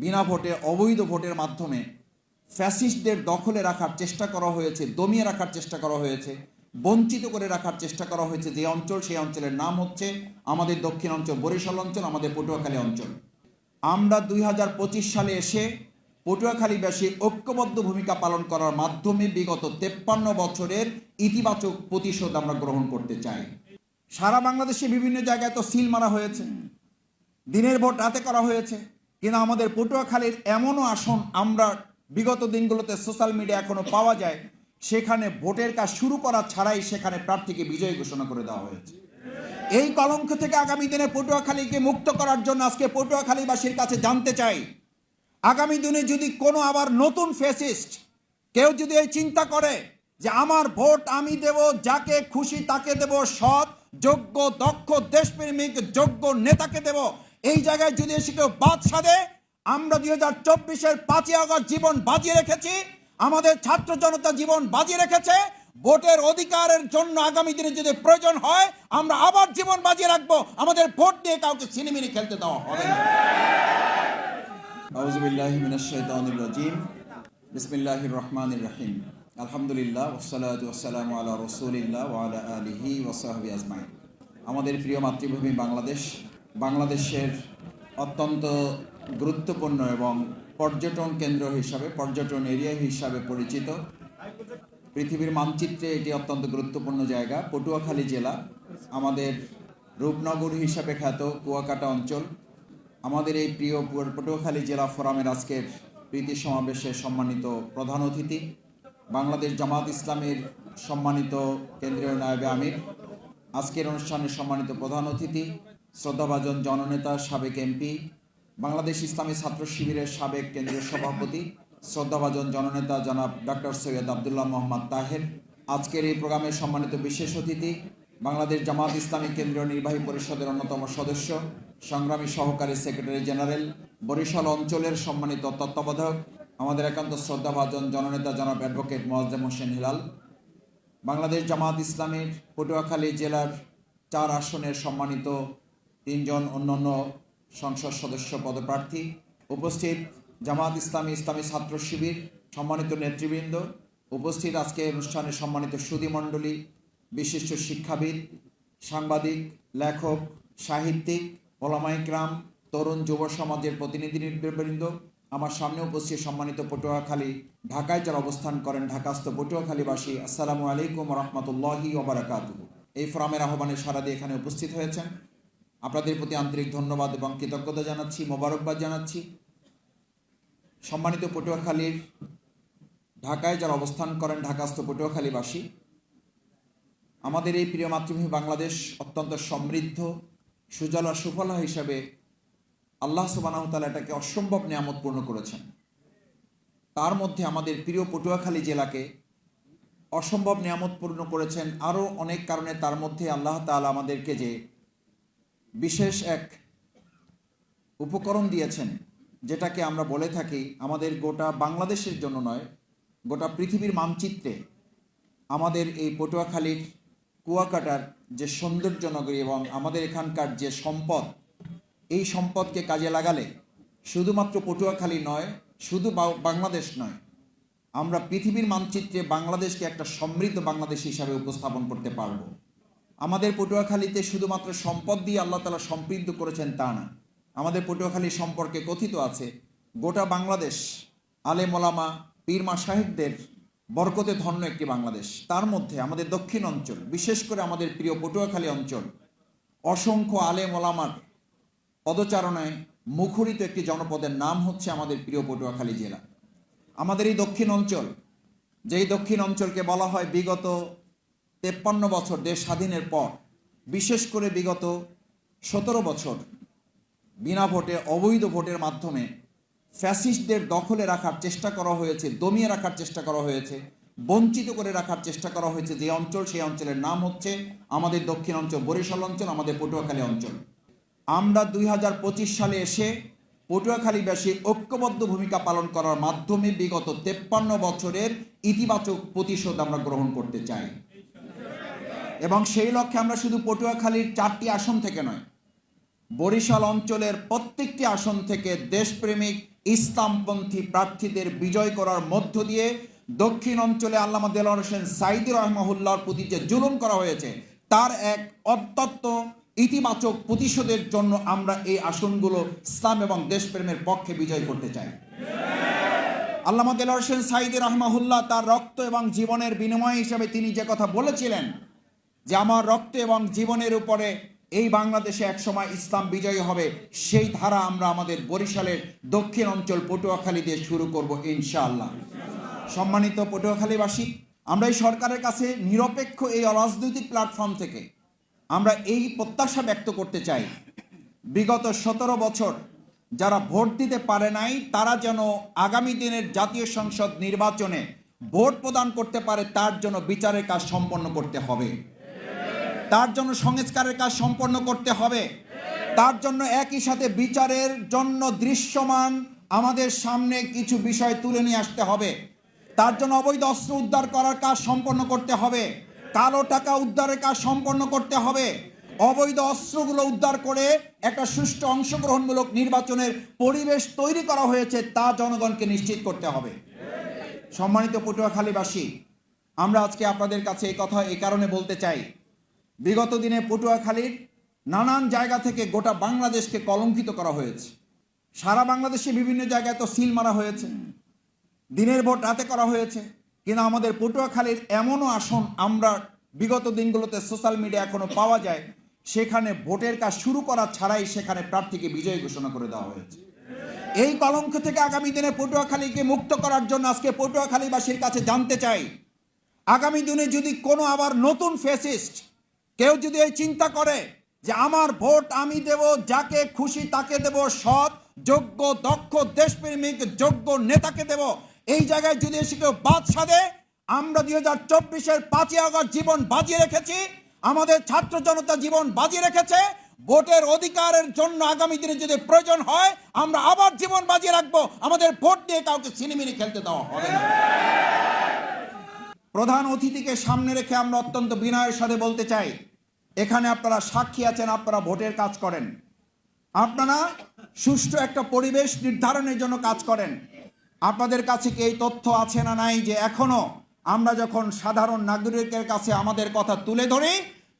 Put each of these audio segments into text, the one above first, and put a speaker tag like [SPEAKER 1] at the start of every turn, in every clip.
[SPEAKER 1] বিনা ভোটে, অবৈধ ভোটের মাধ্যমে ফ্যাসিস্টদের দখলে রাখার চেষ্টা করা হয়েছে, দমিয়ে রাখার চেষ্টা করা হয়েছে, বঞ্চিত করে রাখার চেষ্টা করা হয়েছে যে অঞ্চল, সেই অঞ্চলের নাম হচ্ছে আমাদের দক্ষিণ অঞ্চল, বরিশাল অঞ্চল, আমাদের পটুয়াখালী অঞ্চল। আমরা দুই হাজার পঁচিশ সালে এসে পটুয়াখালীবাসী ঐক্যবদ্ধ ভূমিকা পালন করার মাধ্যমে বিগত তেপ্পান্ন বছরের ইতিবাচক প্রতিশোধ আমরা গ্রহণ করতে চাই। সারা বাংলাদেশে বিভিন্ন জায়গায় তো সিল মারা হয়েছে। দিনের ভোট রাতে করা হয়েছে। কিন্তু আমাদের পটুয়াখালীর এমনও আসন আমরা বিগত দিনগুলোতে সোশ্যাল মিডিয়া এখনও পাওয়া যায়, সেখানে ভোটের কাজ শুরু করা ছাড়াই সেখানে প্রার্থীকে বিজয়ী ঘোষণা করে দেওয়া হয়েছে। এই কলঙ্ক থেকে আগামী দিনে পটুয়াখালীকে মুক্ত করার জন্য আজকে পটুয়াখালীবাসীর কাছে জানতে চাই, আগামী দিনে যদি কোনো আবার নতুন ফেসিস্ট কেউ যদি এই চিন্তা করে যে আমার ভোট আমি দেব, যাকে খুশি তাকে দেব, সৎ, যোগ্য, দক্ষ, দেশপ্রেমিক, যোগ্য নেতাকে দেব এই জায়গায় যদি এসে কেউ বাদ সাধে, আমরা দুই হাজার চব্বিশের পাঁচই আগস্ট জীবন বাজিয়ে রেখেছি, আমাদের ছাত্র জনতা জীবন বাজিয়ে রেখেছে, ভোটের অধিকারের জন্য আগামী দিনে যদি প্রয়োজন হয়, আমরা আবার জীবন বাজিয়ে রাখব। আমাদের ভোট দিয়ে কাউকে সিনেমিনি খেলতে দেওয়া হবে না। আউজুবিল্লাহি মিনাশ শাইতানির রাজিম। বিসমিল্লাহির রহমানির রহিম। আলহামদুলিল্লাহ ওয়াসসালাতু ওয়াসসালামু আলা রাসূলিল্লাহ আলা আলিহি ওয়া সাহবিহি আমাদের প্রিয় মাতৃভূমি বাংলাদেশ বাংলাদেশের অত্যন্ত গুরুত্বপূর্ণ এবং পর্যটন কেন্দ্র হিসাবে, পর্যটন এরিয়া হিসাবে পরিচিত। পৃথিবীর মানচিত্রে এটি অত্যন্ত গুরুত্বপূর্ণ জায়গা। পটুয়াখালী জেলা আমাদের রূপনগর হিসাবে খ্যাত কুয়াকাটা অঞ্চল। আমাদের এই প্রিয় পটুয়াখালী জেলা ফোরামের আজকের প্রীতি সমাবেশে সম্মানিত প্রধান অতিথি, বাংলাদেশ জামাত ইসলামের সম্মানিত কেন্দ্রীয় নায়বে আমির, আজকের অনুষ্ঠানে সম্মানিত প্রধান অতিথি শ্রদ্ধাভাজন জননেতা, সাবেক এমপি, বাংলাদেশ ইসলামী ছাত্র শিবিরের সাবেক কেন্দ্রীয় সভাপতি, শ্রদ্ধাভাজন জননেতা জনাব ডক্টর সৈয়দ আবদুল্লাহ মোহাম্মদ তাহের। আজকের এই প্রোগ্রামের সম্মানিত বিশেষ অতিথি, বাংলাদেশ জামাত ইসলামী কেন্দ্রীয় নির্বাহী পরিষদের অন্যতম সদস্য, সংগ্রামী সহকারী সেক্রেটারি জেনারেল, বরিশাল অঞ্চলের সম্মানিত তত্ত্বাবধায়ক, আমাদের একান্ত শ্রদ্ধাভাজন জননেতা জনাব অ্যাডভোকেট মোয়াজ্জেম হোসেন হিলাল। বাংলাদেশ জামাত ইসলামের পটুয়াখালী জেলার চার আসনের সম্মানিত তিনজন অন্যান্য সংসদ সদস্য পদপ্রার্থী উপস্থিত, জামাত ইসলামী ইসলামী ছাত্র শিবির সম্মানিত নেতৃবৃন্দ, উপস্থিত আজকে অনুষ্ঠানে সম্মানিত সুদীমণ্ডলী বিশিষ্ট শিক্ষাবিদ, সাংবাদিক, লেখক, সাহিত্যিক ওলামাইকরাম তরুণ যুব সমাজের প্রতিনিধিবৃন্দ আমার সামনে উপস্থিত সম্মানিত পটুয়াখালী ঢাকায় যারা অবস্থান করেন ঢাকাস্থ পটুয়াখালীবাসী, আসসালামু আলাইকুম রহমতুল্লাহি ওবরাকাত এই ফোরামের আহ্বানে সারা দিয়ে এখানে উপস্থিত হয়েছেন। আপনাদের প্রতি আন্তরিক ধন্যবাদ এবং কৃতজ্ঞতা জানাচ্ছি, মোবারকবাদ জানাচ্ছি। সম্মানিত পটুয়াখালীর ঢাকায় যারা অবস্থান করেন, ঢাকাস্থ পটুয়াখালীবাসী, আমাদের এই প্রিয় মাতৃভূমি বাংলাদেশ অত্যন্ত সমৃদ্ধ, সুজলা সুফলা হিসাবে আল্লাহ সুবানাহতালা এটাকে অসম্ভব নিয়ামত পূর্ণ করেছেন। তার মধ্যে আমাদের প্রিয় পটুয়াখালী জেলাকে অসম্ভব নিয়ামত পূর্ণ করেছেন। আরও অনেক কারণে তার মধ্যে আল্লাহ তাআলা আমাদেরকে যে বিশেষ এক উপকরণ দিয়েছেন, যেটাকে আমরা বলে থাকি আমাদের গোটা বাংলাদেশের জন্য নয়, গোটা পৃথিবীর মানচিত্রে আমাদের এই পটুয়াখালীর কুয়াকাটার যে সৌন্দর্য নগরী এবং আমাদের এখানকার যে সম্পদ, এই সম্পদকে কাজে লাগালে শুধুমাত্র পটুয়াখালী নয়, শুধু বাংলাদেশ নয়, আমরা পৃথিবীর মানচিত্রে বাংলাদেশকে একটা সমৃদ্ধ বাংলাদেশ হিসাবে উপস্থাপন করতে পারব। আমাদের পটুয়াখালীতে শুধুমাত্র সম্পদ দিয়ে আল্লাহ তালা সমৃদ্ধ করেছেন তা না। আমাদের পটুয়াখালী সম্পর্কে কথিত আছে, গোটা বাংলাদেশ আলে মোলামা পীরমা সাহেবদের বরকতে ধন্য একটি বাংলাদেশ। তার মধ্যে আমাদের দক্ষিণ অঞ্চল, বিশেষ করে আমাদের প্রিয় পটুয়াখালী অঞ্চল, অসংখ্য আলে মোলামার পদচারণায় মুখরিত একটি জনপদের নাম হচ্ছে আমাদের প্রিয় পটুয়াখালী জেলা। আমাদের এই দক্ষিণ অঞ্চল, যেই দক্ষিণ অঞ্চলকে বলা হয় বিগত তেপ্পান্ন বছর দেশ স্বাধীনের পর, বিশেষ করে বিগত সতেরো বছর, বিনা ভোটে, অবৈধ ভোটের মাধ্যমে ফ্যাসিস্টদের দখলে রাখার চেষ্টা করা হয়েছে, দমিয়ে রাখার চেষ্টা করা হয়েছে, বঞ্চিত করে রাখার চেষ্টা করা হয়েছে যে অঞ্চল, সেই অঞ্চলের নাম হচ্ছে আমাদের দক্ষিণ অঞ্চল, বরিশাল অঞ্চল, আমাদের পটুয়াখালী অঞ্চল। আমরা দুই হাজার পঁচিশ সালে এসে পটুয়াখালীবাসী ঐক্যবদ্ধ ভূমিকা পালন করার মাধ্যমে বিগত তেপ্পান্ন বছরের ইতিবাচক প্রতিশোধ আমরা গ্রহণ করতে চাই। এবং সেই লক্ষ্যে আমরা শুধু পটুয়াখালীর চারটি আসন থেকে নয়, বরিশাল অঞ্চলের প্রত্যেকটি আসন থেকে দেশপ্রেমিক ইসলামপন্থী প্রার্থীদের বিজয় করার মধ্য দিয়ে দক্ষিণ অঞ্চলে আল্লামা দেলোয়ার হোসেন সাইদি রহমাহুল্লাহর প্রতি যে জুলুম করা হয়েছে, তার এক অত্যন্ত ইতিবাচক প্রতিশোধের জন্য আমরা এই আসনগুলো ইসলাম এবং দেশপ্রেমের পক্ষে বিজয় করতে চাই। আল্লামা দেলোয়ার হোসেন সাইদি রহমাহুল্লাহ তার রক্ত এবং জীবনের বিনিময় হিসেবে তিনি যে কথা বলেছিলেন যে আমার রক্ত এবং জীবনের উপরে এই বাংলাদেশে একসময় ইসলাম বিজয়ী হবে, সেই ধারা আমরা আমাদের বরিশালের দক্ষিণ অঞ্চল পটুয়াখালী দিয়ে শুরু করব ইনশাআল্লাহ। সম্মানিত পটুয়াখালীবাসী, আমরা এই সরকারের কাছে নিরপেক্ষ এই অরাজনৈতিক প্ল্যাটফর্ম থেকে আমরা এই প্রত্যাশা ব্যক্ত করতে চাই। বিগত সতেরো বছর যারা ভোট দিতে পারে নাই, তারা যেন আগামী দিনের জাতীয় সংসদ নির্বাচনে ভোট প্রদান করতে পারে, তার জন্য বিচারের কাজ সম্পন্ন করতে হবে। তার জন্য সংস্কারের কাজ সম্পন্ন করতে হবে। তার জন্য একই সাথে বিচারের জন্য দৃশ্যমান আমাদের সামনে কিছু বিষয় তুলে নিয়ে আসতে হবে। তার জন্য অবৈধ অস্ত্র উদ্ধার করার কাজ সম্পন্ন করতে হবে। কালো টাকা উদ্ধারের কাজ সম্পন্ন করতে হবে। অবৈধ অস্ত্রগুলো উদ্ধার করে একটা সুষ্ঠু অংশগ্রহণমূলক নির্বাচনের পরিবেশ তৈরি করা হয়েছে, তা জনগণকে নিশ্চিত করতে হবে। সম্মানিত পটুয়াখালীবাসী, আমরা আজকে আপনাদের কাছে এই কথা এই কারণে বলতে চাই বিগত দিনে পটুয়াখালীর নানান জায়গা থেকে গোটা বাংলাদেশকে কলঙ্কিত করা হয়েছে। সারা বাংলাদেশে বিভিন্ন জায়গায় তো সিল মারা হয়েছে। দিনের ভোট রাতে করা হয়েছে। কিন্তু আমাদের পটুয়াখালীর এমনও আসন আমরা বিগত দিনগুলোতে সোশ্যাল মিডিয়া এখনও পাওয়া যায়, সেখানে ভোটের কাজ শুরু করা ছাড়াই সেখানে প্রার্থীকে বিজয়ী ঘোষণা করে দেওয়া হয়েছে। এই কলঙ্ক থেকে আগামী দিনে পটুয়াখালীকে মুক্ত করার জন্য আজকে পটুয়াখালীবাসীর কাছে জানতে চাই, আগামী দিনে যদি কোনো আবার নতুন ফেসিস্ট কেউ যদি এই চিন্তা করে যে আমার ভোট আমি দেব, যাকে খুশি তাকে দেব, সৎ, যোগ্য, দক্ষ, দেশপ্রেমিক, যোগ্য নেতাকে দেব, এই জায়গায় যদি এসে কেউ বাদ সাধে, আমরা দুই হাজার চব্বিশের পাঁচই আগস্ট জীবন বাজিয়ে রেখেছি, আমাদের ছাত্র জনতা জীবন বাজিয়ে রেখেছে, ভোটের অধিকারের জন্য আগামী দিনে যদি প্রয়োজন হয়, আমরা আবার জীবন বাজিয়ে রাখব, আমাদের ভোট দিয়ে কাউকে সিনেমিনি খেলতে দেওয়া হবে না। প্রধান অতিথিকে সামনে রেখে আমরা অত্যন্ত বিনয়ের সাথে বলতে চাই এখানে আপনারা সাক্ষী আছেন, আপনারা ভোটের কাজ করেন। আপনারা সুষ্ঠু একটা পরিবেশ নির্ধারণের জন্য কাজ করেন। আপনাদের কাছে কি এই তথ্য আছে না নাই যে এখনও আমরা যখন সাধারণ নাগরিকের কাছে আমাদের কথা তুলে ধরি,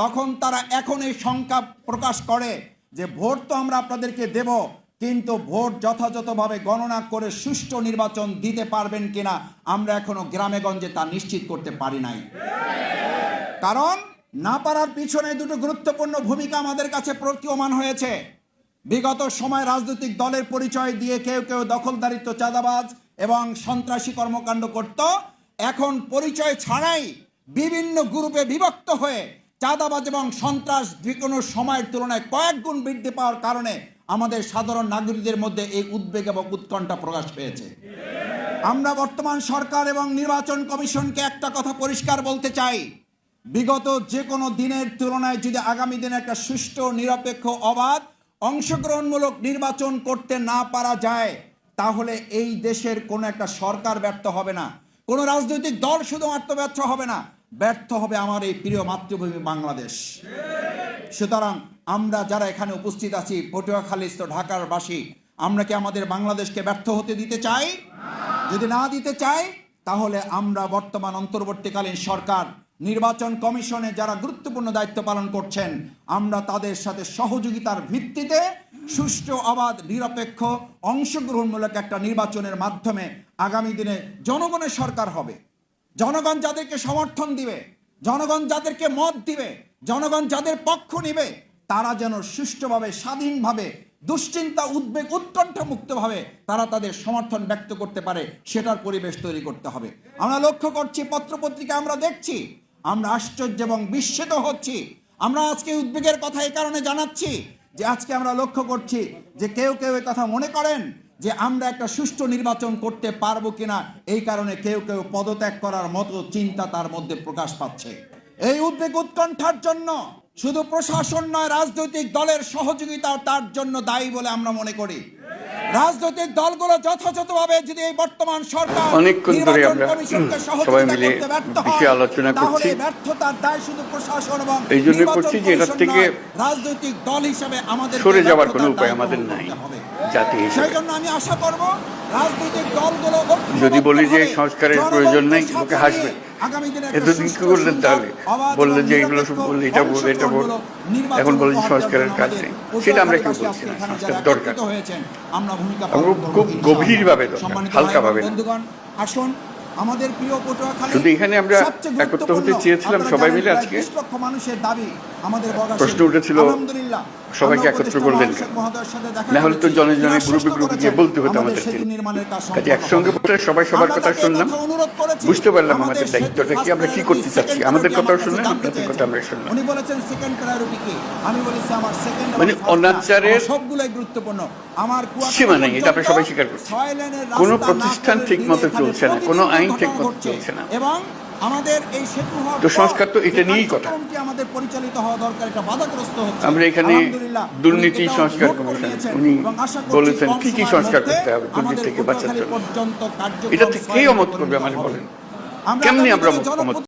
[SPEAKER 1] তখন তারা এখন এই শঙ্কা প্রকাশ করে যে ভোট তো আমরা আপনাদেরকে দেব, কিন্তু ভোট যথাযথভাবে গণনা করে সুষ্ঠু নির্বাচন দিতে পারবেন কিনা আমরা এখনও গ্রামেগঞ্জে তা নিশ্চিত করতে পারি নাই। কারণ না পারার পিছনে দুটো গুরুত্বপূর্ণ ভূমিকা আমাদের কাছে প্রতীয়মান হয়েছে। বিগত সময় রাজনৈতিক দলের পরিচয় দিয়ে কেউ কেউ দখলদারিত্ব, চাঁদাবাজ এবং সন্ত্রাসী কর্মকাণ্ড করত। এখন পরিচয় ছাড়াই বিভিন্ন গ্রুপে বিভক্ত হয়ে চাঁদাবাজ এবং সন্ত্রাস যে কোনো সময়ের তুলনায় কয়েক গুণ বৃদ্ধি পাওয়ার কারণে আমাদের সাধারণ নাগরিকদের মধ্যে এই উদ্বেগ এবং উৎকণ্ঠা প্রকাশ পেয়েছে। আমরা বর্তমান সরকার এবং নির্বাচন কমিশনকে একটা কথা পরিষ্কার বলতে চাই। বিগত যে কোনো দিনের তুলনায় যদি আগামী দিনে একটা সুষ্ঠু, নিরপেক্ষ অবাধ, অংশগ্রহণমূলক নির্বাচন করতে না পারা যায়, তাহলে এই দেশের কোনো একটা সরকার ব্যর্থ হবে না। কোনো রাজনৈতিক দল শুধুমাত্র ব্যর্থ হবে না, ব্যর্থ হবে আমার এই প্রিয় মাতৃভূমি বাংলাদেশ। সুতরাং আমরা যারা এখানে উপস্থিত আছি পটুয়াখালীস্থ ঢাকার বাসী, আমরা কি আমাদের বাংলাদেশকে ব্যর্থ হতে দিতে চাই? যদি না দিতে চাই, তাহলে আমরা বর্তমান অন্তর্বর্তীকালীন সরকার নির্বাচন কমিশনে যারা গুরুত্বপূর্ণ দায়িত্ব পালন করছেন, আমরা তাদের সাথে সহযোগিতার ভিত্তিতে সুষ্ঠু, অবাধ, নিরপেক্ষ, অংশগ্রহণমূলক একটা নির্বাচনের মাধ্যমে আগামী দিনে জনগণের সরকার হবে। জনগণ যাদেরকে সমর্থন দিবে, জনগণ যাদেরকে মত দিবে, জনগণ যাদের পক্ষ নিবে, তারা যেন সুষ্ঠুভাবে, স্বাধীনভাবে, দুশ্চিন্তা, উদ্বেগ উৎকণ্ঠা মুক্তভাবে তারা তাদের সমর্থন ব্যক্ত করতে পারে, সেটার পরিবেশ তৈরি করতে হবে। আমরা লক্ষ্য করছি পত্রপত্রিকা আমরা দেখছি আমরা আশ্চর্য এবং বিস্মিত হচ্ছি। আমরা আজকে উদ্বেগের কথা এই কারণে জানাচ্ছি যে আজকে আমরা লক্ষ্য করছি যে কেউ কেউ কথা মনে করেন যে আমরা একটা সুষ্ঠু নির্বাচন করতে পারব কিনা, এই কারণে কেউ কেউ পদত্যাগ করার মতো চিন্তা তার মধ্যে প্রকাশ পাচ্ছে। এই উদ্বেগ উৎকণ্ঠার জন্য শুধু প্রশাসন নয়, রাজনৈতিক দলের সহযোগিতা তার জন্য দায়ী বলে আমরা মনে করি। রাজনৈতিক দলগুলো যথাযথভাবে যদি এই বর্তমান সরকার
[SPEAKER 2] অনেকক্ষণ ধরে আমরা সবাই মিলে বিষয়ে আলোচনা করছি।
[SPEAKER 1] ব্যর্থতার দায় শুধু প্রশাসন এবং
[SPEAKER 2] এই জন্য করছি যে এটার থেকে
[SPEAKER 1] রাজনৈতিক দল হিসেবে আমাদের
[SPEAKER 2] সরে যাওয়ার কোনো উপায় আমাদের নাই জাতি
[SPEAKER 1] সেই জন্য আমি আশা করব
[SPEAKER 2] যদি বলি যে সংস্কারের প্রয়োজন নেই, লোকে হাসবে। এতদিন কি করলেন তাহলে? বললেন যে এগুলো সব বললে এটা বল, এটা বল। এখন বলছি
[SPEAKER 1] উপহার
[SPEAKER 2] সংস্কারের কাজ নেই। সেটা আমরা কেউ বলছি না, সংস্কার দরকার।
[SPEAKER 1] আমরা
[SPEAKER 2] খুব গভীরভাবে দরকার, হালকাভাবে
[SPEAKER 1] আসুন আমাদের প্রিয় পটুয়াখালী
[SPEAKER 2] শুধু এখানে আমরা একত্র হতে চেয়েছিলাম সবাই মিলে আজকে।
[SPEAKER 1] লক্ষ মানুষের দাবি আমাদের
[SPEAKER 2] প্রশ্ন উঠেছিল,
[SPEAKER 1] আলহামদুলিল্লাহ
[SPEAKER 2] সবাইকে একত্র
[SPEAKER 1] দেখা
[SPEAKER 2] না হলে তো। জনে জনে গ্রুপে গ্রুপে গিয়ে বলতে হতো
[SPEAKER 1] আমাদের কাজ
[SPEAKER 2] একসঙ্গে
[SPEAKER 1] হবে।
[SPEAKER 2] সবাই সবার কথা শুনলাম। বুঝতে পারলাম
[SPEAKER 1] আমাদের
[SPEAKER 2] দায়িত্বটা কি আমরা কি করতে চাচ্ছি। আমাদের কথাও শুনলাম আপনাদের কথা আমরা শুনলাম। মানে অনাচারের
[SPEAKER 1] সবগুলাই গুরুত্বপূর্ণ। আমার
[SPEAKER 2] সীমা নেই, এটা আমরা সবাই স্বীকার করছি। কোনো প্রতিষ্ঠান
[SPEAKER 1] ঠিক মতো
[SPEAKER 2] চলছে না, কোনো আইন ঠিক
[SPEAKER 1] মতো
[SPEAKER 2] চলছে না।
[SPEAKER 1] এবং আমাদের এই সেতু হওয়ার
[SPEAKER 2] তো সংস্কার তো এটা নিয়েই কথা।
[SPEAKER 1] আমাদের পরিচালিত হওয়া দরকার এটা বাধাগ্রস্ত হচ্ছে
[SPEAKER 2] আমরা এখানে দুর্নীতি সংস্কার কমিশন, উনি বলেছেন কি কি সংস্কার করতে হবে দুর্নীতি থেকে বাঁচার জন্য। এটা কে অমত করবে বলেন কেমনি আমরা অমত